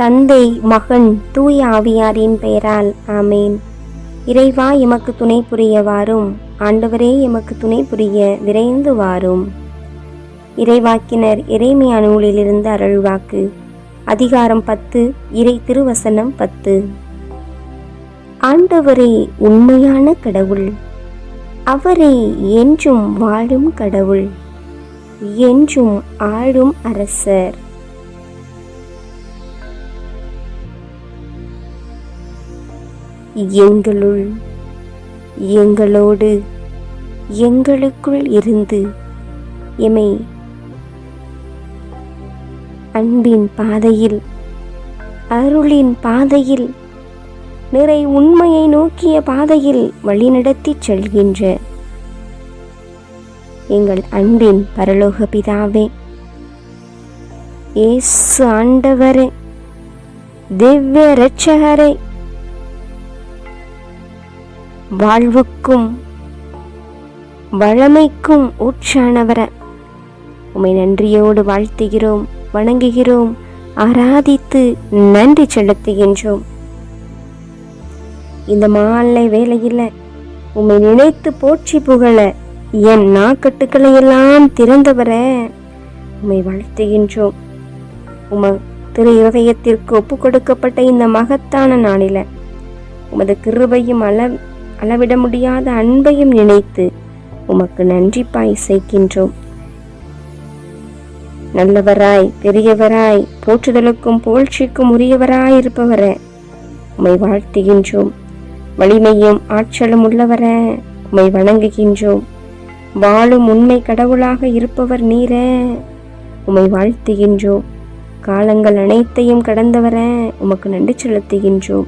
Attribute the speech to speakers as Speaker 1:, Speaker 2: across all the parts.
Speaker 1: தந்தை மகன் தூய ஆவியாரின் பெயரால் ஆமேன். இறைவா எமக்கு துணை புரிய வாரும் ஆண்டவரே எமக்கு துணை புரிய விரைந்து வாரும். இறைவாக்கினர் இறைமையா நூலிலிருந்து அருள்வாக்கு அதிகாரம் பத்து இறை திருவசனம் பத்து. ஆண்டவரே உண்மையான கடவுள். அவரே என்றும் வாழும் கடவுள். என்றும் ஆளும் அரசர். எங்களுள் எங்களோடு எங்களுக்குள் இருந்து எமை அன்பின் பாதையில் அருளின் பாதையில் நிறை உண்மையை நோக்கிய பாதையில் வழிநடத்திச் செல்கின்ற எங்கள் அன்பின் பரலோக பிதாவே இயேசு ஆண்டவரே திவ்ய இரட்சகரே வாழ்வுக்கும் வளமைக்கும் ஊற்றானவர. உமை நன்றியோடு வாழ்த்துகிறோம் வணங்குகிறோம் ஆராதித்து நன்றி செலுத்துகின்றோம். இந்த மாலை வேளையில் உம்மை நினைத்து போற்றி புகழ என் நாக்கட்டுக்களை எல்லாம் திறந்தவர. உம்மை வாழ்த்துகின்றோம். உம திரு இருதயத்திற்கு ஒப்பு கொடுக்கப்பட்ட இந்த மகத்தான நாளில உமது கிருபையும் அள அளவிட முடியாத அன்பையும் நினைத்து உமக்கு நன்றி இசைக்கின்றோம் நல்லவராய் பெரியவராய் போற்றுதலுக்கும் புகழ்ச்சிக்கும் உரியவராய் இருப்பவர உமை வாழ்த்துகின்றோம். வலிமையும் ஆற்றலும் உள்ளவர உம்மை வணங்குகின்றோம். வாழும் உண்மை கடவுளாக இருப்பவர் நீர உம்மை வாழ்த்துகின்றோம். காலங்கள் அனைத்தையும் கடந்தவர உமக்கு நன்றி செலுத்துகின்றோம்.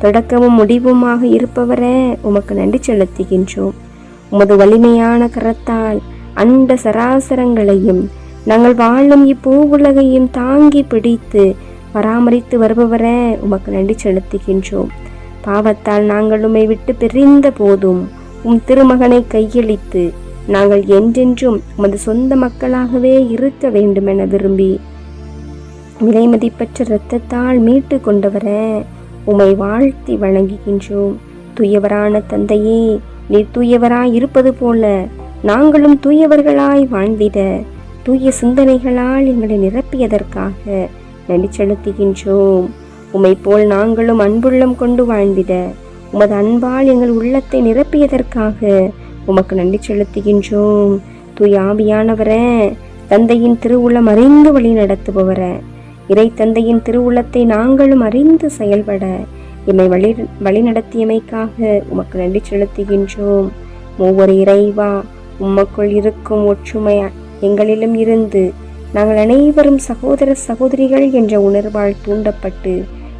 Speaker 1: தொடக்கமும் முடிவுமாக இருப்பவரே உமக்கு நன்றி செலுத்துகின்றோம். உமது வலிமையான கரத்தால் அண்ட சராசரங்களையும் நாங்கள் வாழும் இப்பூ உலகையும் தாங்கி பிடித்து பராமரித்து வருபவரே உமக்கு நன்றி செலுத்துகின்றோம். பாவத்தால் நாங்கள் உம்மை விட்டு பிரிந்த போதும் உம் திருமகனை கையளித்து நாங்கள் என்றென்றும் உமது சொந்த மக்களாகவே இருக்க வேண்டுமென விரும்பி விலைமதிப்பற்ற இரத்தத்தால் மீட்டு கொண்டவரேன் உமை வாழ்த்தி வணங்குகின்றோம். தூயவரான தந்தையே நீர் தூயவராய் இருப்பது போல நாங்களும் தூயவர்களாய் வாழ்ந்திட தூய சிந்தனைகளால் எங்களை நிரப்பியதற்காக நன்றி செலுத்துகின்றோம். உமை போல் நாங்களும் அன்புள்ளம் கொண்டு வாழ்ந்திட உமது அன்பால் எங்கள் உள்ளத்தை நிரப்பியதற்காக உமக்கு நன்றி செலுத்துகின்றோம். தூய் ஆவியானவர தந்தையின் திருவுளம் அறிந்து வழி நடத்துபவரை இறை தந்தையின் திருவுள்ளத்தை நாங்களும் அறிந்து செயல்பட எம்மை வழி வழிநடத்தியமைக்காக உமக்கு நன்றி செலுத்துகின்றோம். ஒவ்வொரு இறைவா உமக்குள் இருக்கும் ஒற்றுமை எங்களிலும் இருந்து நாங்கள் அனைவரும் சகோதர சகோதரிகள் என்ற உணர்வால் தூண்டப்பட்டு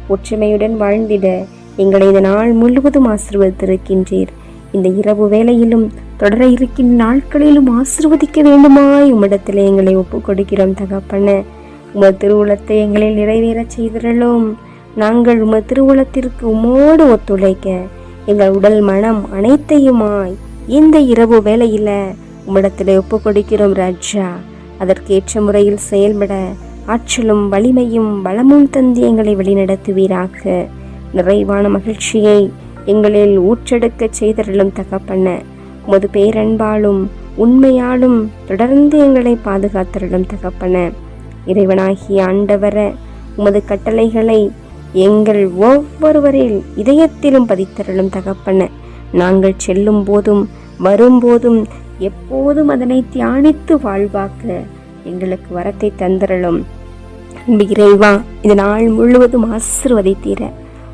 Speaker 1: ஒற்றுமையுடன் வாழ்ந்திட எங்களை இந்த நாள் முழுவதும் ஆசிர்வதித்திருக்கின்றீர். இந்த இரவு வேளையிலும் தொடர இருக்கின்ற நாட்களிலும் ஆசிர்வதிக்க வேண்டுமாய் உம்மிடத்தில் எங்களை ஒப்புக் கொடுக்கிறோம் தகப்பன. உமது திருவுளத்தை எங்களில் நிறைவேறச் செய்திரலும் நாங்கள் உமது திருவுளத்திற்கு உமோடு ஒத்துழைக்க எங்கள் உடல் மனம் அனைத்தையுமாய் இந்த இரவு வேளையில உம்மிடத்தில் ஒப்பு கொடுக்கிறோம் ராஜா. அதற்கேற்ற முறையில் செயல்பட ஆற்றலும் வலிமையும் பலமும் தந்து எங்களை வழிநடத்துவீராக. நிறைவான மகிழ்ச்சியை எங்களில் ஊற்றெடுக்கச் செய்தருளும் தகப்பன. உமது பேரன்பாலும் உண்மையாலும் தொடர்ந்து எங்களை பாதுகாத்தருளும் தகப்பன. இறைவனாகிய ஆண்டவர உமது கட்டளைகளை எங்கள் ஒவ்வொருவரில் இதயத்திலும் பதித்தருளும் தகப்பன. நாங்கள் செல்லும் போதும் வரும்போதும் எப்போதும் அதனை தியானித்து வாழ்வாக்க எங்களுக்கு வரத்தை தந்தரலும் அன்பு இறைவா இந்த நாள் முழுவதும் ஆசிர்வதித்தீர.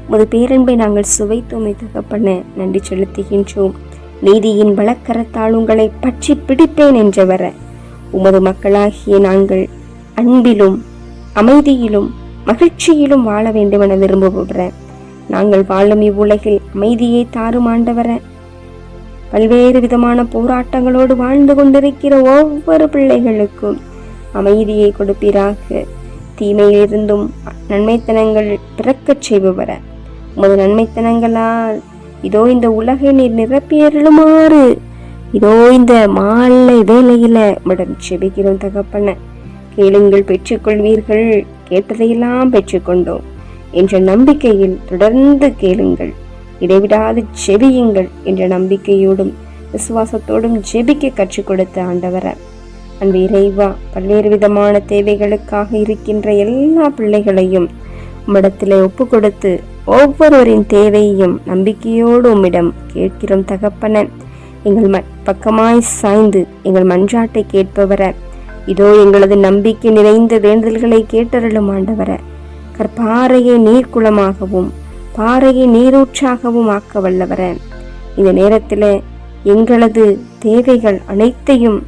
Speaker 1: உமது பேரன்பை நாங்கள் சுவைத்தோமை தகப்பன நன்றி செலுத்துகின்றோம். நீதியின் வழக்கரத்தால் உங்களை பற்றி பிடிப்பேன் என்றவர. உமது மக்களாகிய நாங்கள் அன்பிலும் அமைதியிலும் மகிழ்ச்சியிலும் வாழ வேண்டுமென விரும்புகிற நாங்கள் வாழும் இவ்வுலகில் அமைதியை தாறுமாண்டவர ஆண்டவர. பல்வேறு விதமான போராட்டங்களோடு வாழ்ந்து கொண்டிருக்கிற ஒவ்வொரு பிள்ளைகளுக்கும் அமைதியை கொடுப்பீராக. தீமையிலிருந்தும் நன்மைத்தனங்கள் பிறக்கச் செய்பவர. உமது நன்மைத்தனங்களால் இதோ இந்த உலகை நீர் நிரப்பியருளுமாறு. இதோ இந்த மாலை வேலையில உம்மிடம் செபிக்கிறோம் தகப்பன. கேளுங்கள் பெற்றுக்கொள்வீர்கள். கேட்டதையெல்லாம் பெற்றுக்கொண்டோம். என்ற நம்பிக்கையில் தொடர்ந்து கேளுங்கள். இடைவிடாது ஜெபியுங்கள் என்ற நம்பிக்கையோடும் விசுவாசத்தோடும் ஜெபிக்க கற்றுக் கொடுத்த ஆண்டவர. அன்பு இறைவா பல்வேறு விதமான தேவைகளுக்காக இருக்கின்ற எல்லா பிள்ளைகளையும் உம்மிடத்திலே ஒப்பு கொடுத்து ஒவ்வொருவரின் தேவையையும் நம்பிக்கையோடு உம்மிடம் கேட்கிறோம் தகப்பன. எங்கள் ம பக்கமாய் சாய்ந்து எங்கள் மன்றாட்டை கேட்பவரை. இதோ எங்களது நம்பிக்கை நிறைந்த வேண்டுதல்களை கேட்டருளும் ஆண்டவர. கற்பாறையை நீர்க்குளமாகவும் பாறையை நீரூற்றாகவும் ஆக்க வல்லவர. இந்த நேரத்தில் எங்களது தேவைகள் அனைத்தையும்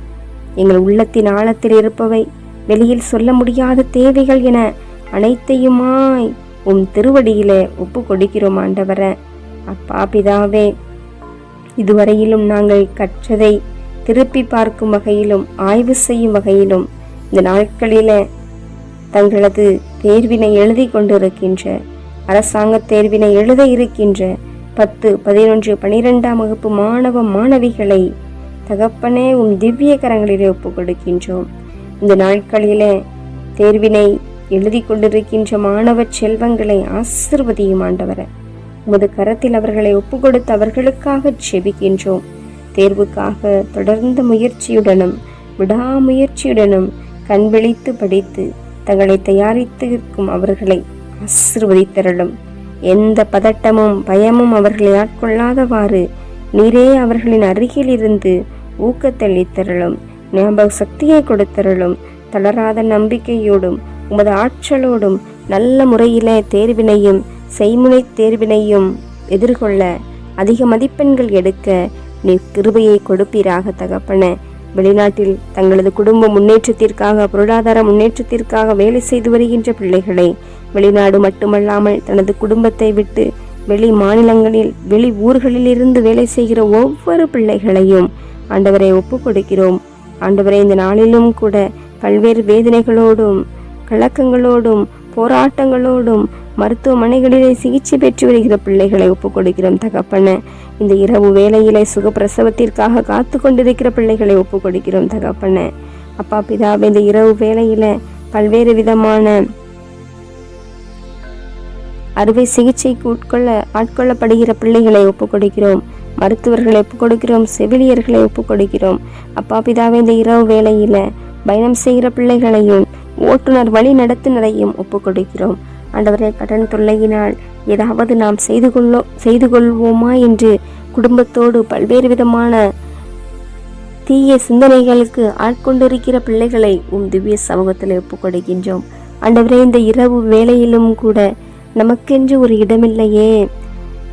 Speaker 1: எங்கள் உள்ளத்தின் ஆழத்தில் இருப்பவை வெளியில் சொல்ல முடியாத தேவைகள் என அனைத்தையுமாய் உம் திருவடியிலே ஒப்பு கொடுக்கிறோம் ஆண்டவர. அப்பா பிதாவே இதுவரையிலும் நாங்கள் கற்றதை திருப்பி பார்க்கும் வகையிலும் ஆய்வு செய்யும் வகையிலும் இந்த நாட்களில தங்களது தேர்வினை எழுதி கொண்டிருக்கின்ற அரசாங்க தேர்வினை எழுத இருக்கின்ற பத்து பதினொன்று பனிரெண்டாம் வகுப்பு மாணவ மாணவிகளை தகப்பனே உன் திவ்ய கரங்களிலே ஒப்புக் கொடுக்கின்றோம் இந்த நாட்களிலே தேர்வினை எழுதி கொண்டிருக்கின்ற மாணவ செல்வங்களை ஆசிர்வதியும் ஆண்டவர. உமது கரத்தில் அவர்களை ஒப்புக் கொடுத்து அவர்களுக்காக செபிக்கின்றோம். தேர்வுக்காக தொடர்ந்த முயற்சியுடனும் விடாமுயற்சியுடனும் கண்விழித்து படித்து தங்களை தயாரித்து இருக்கும் அவர்களை ஆசிர்வதித்தரலும் எந்த பதட்டமும் பயமும் அவர்களை ஆட்கொள்ளாதவாறு நீரே அவர்களின் அருகில் இருந்து ஊக்கத்தளித்தரலும் ஞாபக சக்தியை கொடுத்தரலும் தளராத நம்பிக்கையோடும் உமது ஆற்றலோடும் நல்ல முறையிலே தேர்வினையும் செய்முனை தேர்வினையும் எதிர்கொள்ள அதிக மதிப்பெண்கள் எடுக்க நீ கிருபையை கொடுப்பீராக தகப்பன. வெளிநாட்டில் தங்களது குடும்ப முன்னேற்றத்திற்காக பொருளாதார முன்னேற்றத்திற்காக வேலை செய்து வருகின்ற பிள்ளைகளை வெளிநாடு மட்டுமல்லாமல் தனது குடும்பத்தை விட்டு வெளி மாநிலங்களில் வெளி ஊர்களில் இருந்து வேலை செய்கிற ஒவ்வொரு பிள்ளைகளையும் ஆண்டவரை ஒப்பு கொடுக்கிறோம். ஆண்டவரை இந்த நாளிலும் கூட பல்வேறு வேதனைகளோடும் கலக்கங்களோடும் போராட்டங்களோடும் மருத்துவமனைகளிலே சிகிச்சை பெற்று வருகிற பிள்ளைகளை ஒப்புக்கொடுக்கிறோம் தகப்பன. இந்த இரவு வேலையிலே சுகப்பிரசவத்திற்காக காத்து கொண்டிருக்கிற பிள்ளைகளை ஒப்புக்கொடுக்கிறோம் தகப்பன. அப்பா பிதாவை இந்த இரவு வேலையில பல்வேறு விதமான அறுவை சிகிச்சைக்கு உட்கொள்ள ஆட்கொள்ளப்படுகிற பிள்ளைகளை ஒப்புக்கொடுக்கிறோம். மருத்துவர்களை ஒப்புக்கொடுக்கிறோம் செவிலியர்களை ஒப்புக்கொடுக்கிறோம். அப்பா பிதாவை இந்த இரவு வேலையில பயணம் செய்கிற பிள்ளைகளையும் ஓட்டுநர் வழி நடத்துனரையும் ஒப்புக்கொடுக்கிறோம். ஆண்டவரே கடன் தொல்லையினால் ஏதாவது நாம் செய்து கொள்ளோ செய்து கொள்வோமா என்று குடும்பத்தோடு பல்வேறு விதமான தீய சிந்தனைகளுக்கு ஆட்கொண்டிருக்கிற பிள்ளைகளை உம் திவ்ய சமூகத்தில் ஒப்புக்கொடுக்கின்றோம். ஆண்டவரே இந்த இரவு வேளையிலும் கூட நமக்கென்று ஒரு இடமில்லையே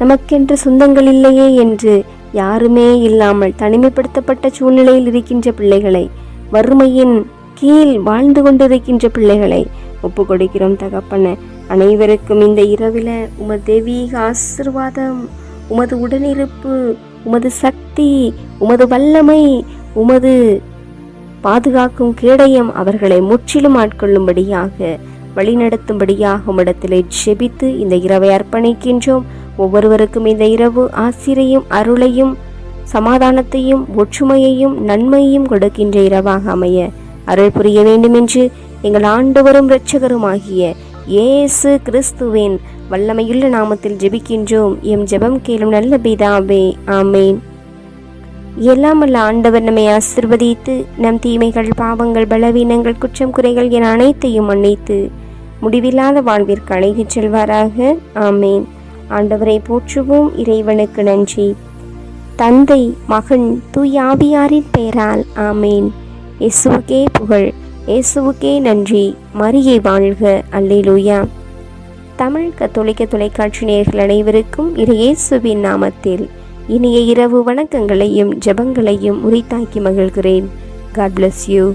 Speaker 1: நமக்கென்று சொந்தங்கள் இல்லையே என்று யாருமே இல்லாமல் தனிமைப்படுத்தப்பட்ட சூழ்நிலையில் இருக்கின்ற பிள்ளைகளை வறுமையின் கீழ் வாழ்ந்து கொண்டிருக்கின்ற பிள்ளைகளை ஒப்பு கொடுக்கிறோம் தகப்பன. அனைவருக்கும் இந்த இரவில் உமது தெய்வீக ஆசிர்வாதம் உமது உடனிருப்பு உமது சக்தி உமது வல்லமை உமது பாதுகாக்கும் கேடயம் அவர்களை முற்றிலும் ஆட்கொள்ளும்படியாக வழிநடத்தும்படியாக உம்மிடத்திலே ஜெபித்து இந்த இரவை அர்ப்பணிக்கின்றோம். ஒவ்வொருவருக்கும் இந்த இரவு ஆசிரியையும் அருளையும் சமாதானத்தையும் ஒற்றுமையையும் நன்மையையும் கொடுக்கின்ற இரவாக அமைய அருள் புரிய வேண்டுமென்று எங்கள் ஆண்டவரும் இரட்சகருமாகிய இயேசு கிறிஸ்துவின் வல்லமையுள்ள நாமத்தில் ஜெபிக்கின்றோம். எம் ஜெபம் கேளும் நல்ல பிதாவே ஆமேன். எல்லாம் வல்ல ஆண்டவர் நம்மை ஆசிர்வதித்து நம் தீமைகள் பாவங்கள் பலவீனங்கள் குற்றம் குறைகள் என அனைத்தையும் மன்னித்து முடிவில்லாத வாழ்விற்கு அழைத்துச் செல்வாராக ஆமேன். ஆண்டவரை போற்றுவோம் இறைவனுக்கு நன்றி. தந்தை மகன் தூயாவியாரின் பெயரால் ஆமேன். இயேசுவுக்கே புகழ். இயேசுவுக்கே நன்றி. மரியை வாழ்க. அல்லேலூயா. தமிழ் கத்தோலிக்க தொலைக்காட்சி நேயர்கள் அனைவருக்கும் இரு இயேசுவின் நாமத்தில் இனிய இரவு வணக்கங்களையும் ஜெபங்களையும் உரித்தாக்கி மகிழ்கிறேன். God bless you